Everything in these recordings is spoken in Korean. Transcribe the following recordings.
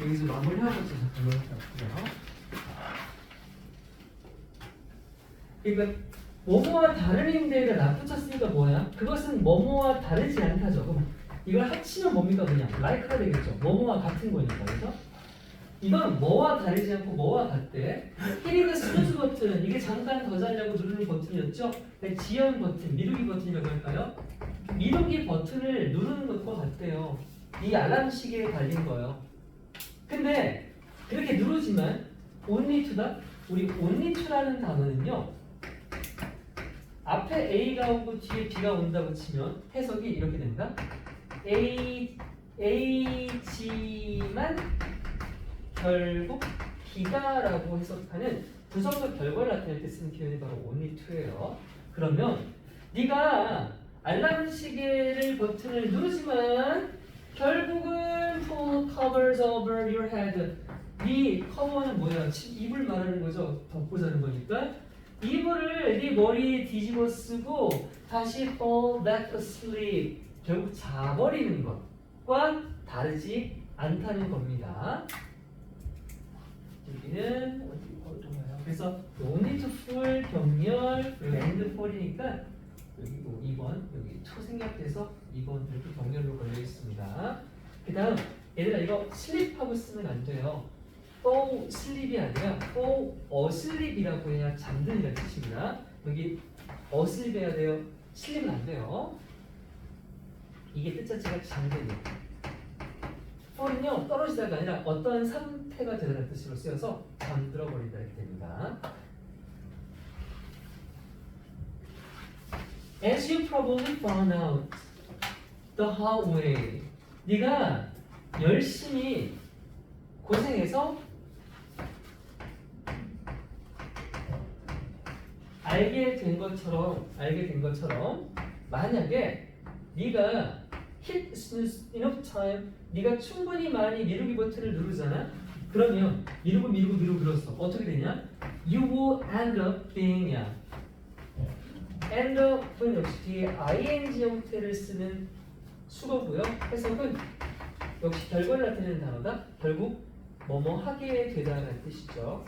여기서 마무리하고 또 잠깐 넘어갈게요. 그러니까 뭐뭐와 다름인데가 납붙였으니까 뭐야? 그것은 뭐뭐와 다르지 않다죠. 그럼 이걸 합치면 뭡니까 그냥 like가 되겠죠. 뭐뭐와 같은 거니까 그래서 이건 뭐와 다르지 않고 뭐와 같대. 히리그 스누즈 버튼 이게 잠깐 더 자려고 누르는 버튼이었죠. 네, 지연 버튼, 미루기 버튼이라고 할까요? 미루기 버튼을 누르는 것과 같대요. 이 알람 시계에 달린 거예요. 근데 그렇게 누르지만 only to다 우리 only to라는 단어는요. 앞에 A가 오고 뒤에 B가 온다고 치면 해석이 이렇게 된다. A H만 결국 B다라고 해석하는 부정적 결과를 나타낼 때 쓰는 표현이 바로 only to예요. 그러면 네가 알람 시계를 버튼을 누르지만 결국은 pull covers over your head. 네 커버는 뭐야? 치- 이불 말하는 거죠. 덮고 자는 거니까. 이불을 네 머리에 뒤집어 쓰고 다시 fall back asleep. 결국 자버리는 것과 다르지 않다는 겁니다. 여기는 어디 어디가요? 그래서 only to 병렬 그리고 and for이니까 여기 뭐 2번 여기 초생략돼서 2번 이렇게 병렬로 걸려 있습니다. 그 다음 얘들아 이거 슬립하고 쓰면 안 돼요. fall sleep이 아니라 fall asleep이라고 해야 잠드는 뜻입니다. 여기 asleep 해야 돼요. sleep은 안 돼요. 이게 뜻 자체가 잠드는. fall은요 떨어지다가 아니라 어떠한 상태가 되다는 뜻으로 쓰여서 잠들어 버린다 이렇게 됩니다. As you probably found out the hard way. 네가 열심히 고생해서 알게 된 것처럼 알게 된 것처럼 만약에 네가 hit enough time 네가 충분히 많이 미루기 버튼을 누르잖아? 그러면 미루고 미루고 미루고 미뤘어. 어떻게 되냐? You will end up being이야 end up은 역시 뒤에 ing 형태를 쓰는 수거고요 해석은 역시 결과를 나타내는 단어다 결국 뭐뭐 하게 되다라는 뜻이죠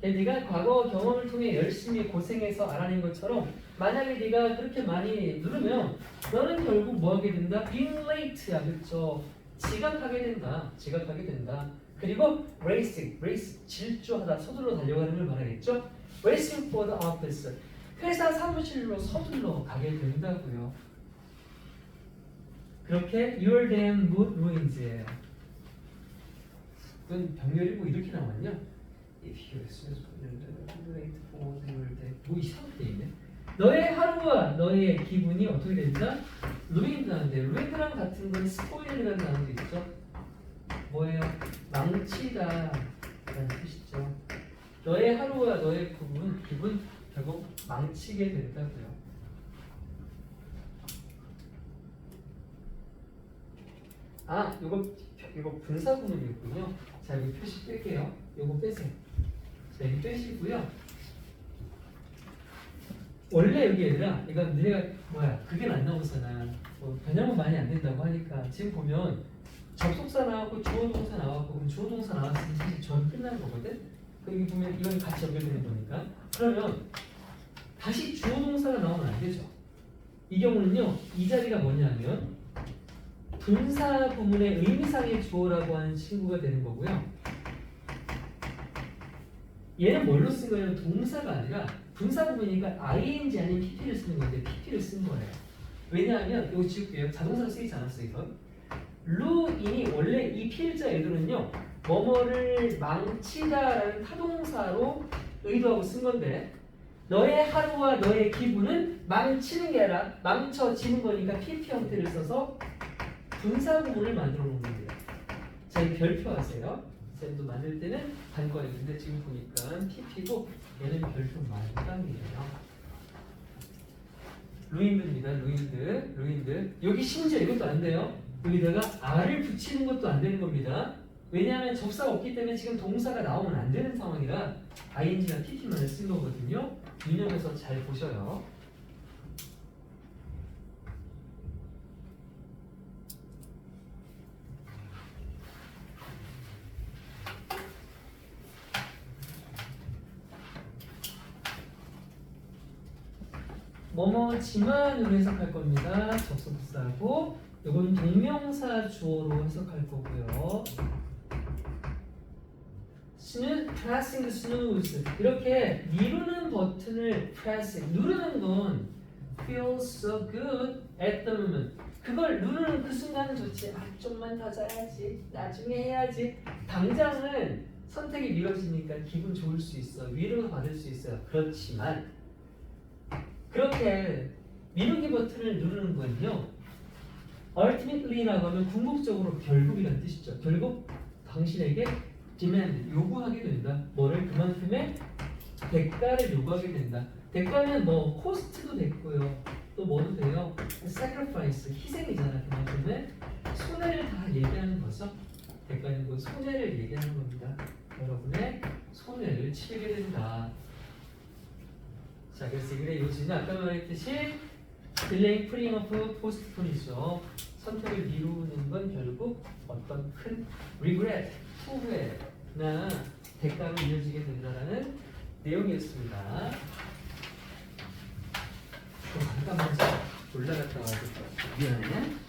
네가 과거 경험을 통해 열심히 고생해서 알아낸 것처럼 만약에 네가 그렇게 많이 누르면 너는 결국 뭐 하게 된다? being late야 그렇죠? 지각하게 된다. 지각하게 된다. 그리고 racing, race 질주하다 서둘러 달려가는 걸 말하겠죠? racing for the office 회사 사무실로 서둘러 가게 된다고요. 그렇게 your damn mood ruins예요. 그건 병렬이고 이렇게 나왔냐? If you snooze late for your day 뭐 이상하게 돼 있네. 너의 하루와 너의 기분이 어떻게 된다? 루인드한데 루인드랑 같은 건 스포일이라는 단어도 있죠. 뭐예요? 망치다 라는 뜻이죠. 너의 하루와 너의 기분, 기분 결국 망치게 된다고요. 아, 이거 이거 분사 구문이었군요. 자, 여기 표시 뺄게요. 이거 빼세요. 자, 여기 빼시고요. 원래 여기 얘들아, 이거 너네가 뭐야? 그게 안 나오잖아. 뭐 변형은 많이 안 된다고 하니까 지금 보면 접속사 나왔고 주어 동사 나왔고 그럼 주어 동사 나왔으면 사실 전 끝난 거거든. 그 여기 보면 이건 같이 연결되는 거니까. 그러면 다시 주어 동사가 나오면 안 되죠. 이 경우는요, 이 자리가 뭐냐면 분사 부문의 의미상의 주어라고 하는 친구가 되는 거고요. 얘는 뭘로 쓴 거냐면 동사가 아니라 분사 부분이니까 ing 아닌 pp를 쓰는 건데 pp를 쓴 거예요. 왜냐하면 이거 지울게요. 자동사로 쓰이지 않았어요. 이건. 루인이 원래 이 필자 애들은요 뭐뭐를 망치다라는 타동사로 의도하고 쓴 건데 너의 하루와 너의 기분은 망치는 게 아니라 망쳐지는 거니까 pp 형태를 써서 분사 구문을 만들어 놓는 거예요. 자, 이 별표 하세요. 쌤도 만들 때는 단권이었는데 지금 보니까 pp고 얘는 별표 말감이에요. 루인드입니다. 루인드, 루인드. 여기 심지어 이것도 안 돼요. 여기다가 r을 붙이는 것도 안 되는 겁니다. 왜냐하면 접사가 없기 때문에 지금 동사가 나오면 안 되는 상황이라 ing나 pp만을 쓴 거거든요. 유념해서 잘 보셔요. 뭐뭐지만으로 해석할 겁니다. 접속사하고. 이건 동명사 주어로 해석할 거고요. 스누 pressing snooze 이렇게 미루는 버튼을 pressing 누르는 건 feels so good at the moment. 그걸 누르는 그 순간은 좋지. 아 좀만 더 자야지. 나중에 해야지. 당장은 선택이 미뤄지니까 기분 좋을 수 있어 위로가 받을 수 있어요. 그렇지만 그렇게 미루기 버튼을 누르는 건요 ultimately라고 하면 궁극적으로 결국이라는 뜻이죠 결국 당신에게 demand 요구하게 된다. 뭐를 그만큼의 대가를 요구하게 된다. 대가는 뭐 코스트도 됐고요. 또 뭐도 돼요. sacrifice 희생이잖아. 그만큼의 손해를 다 얘기하는 거죠. 대가는 그 손해를 얘기하는 겁니다. 여러분의 손해를 치르게. 자, 그래서 이글의 요지는 아까 말했듯이 딜레이 프링 오프 포스트폰이죠. 선택을 미루는 건 결국 어떤 큰 regret, 후회나 대가로 이어지게 된다는 내용이었습니다. 좀 잠깐만 올라갔다 와야겠다. 미안해.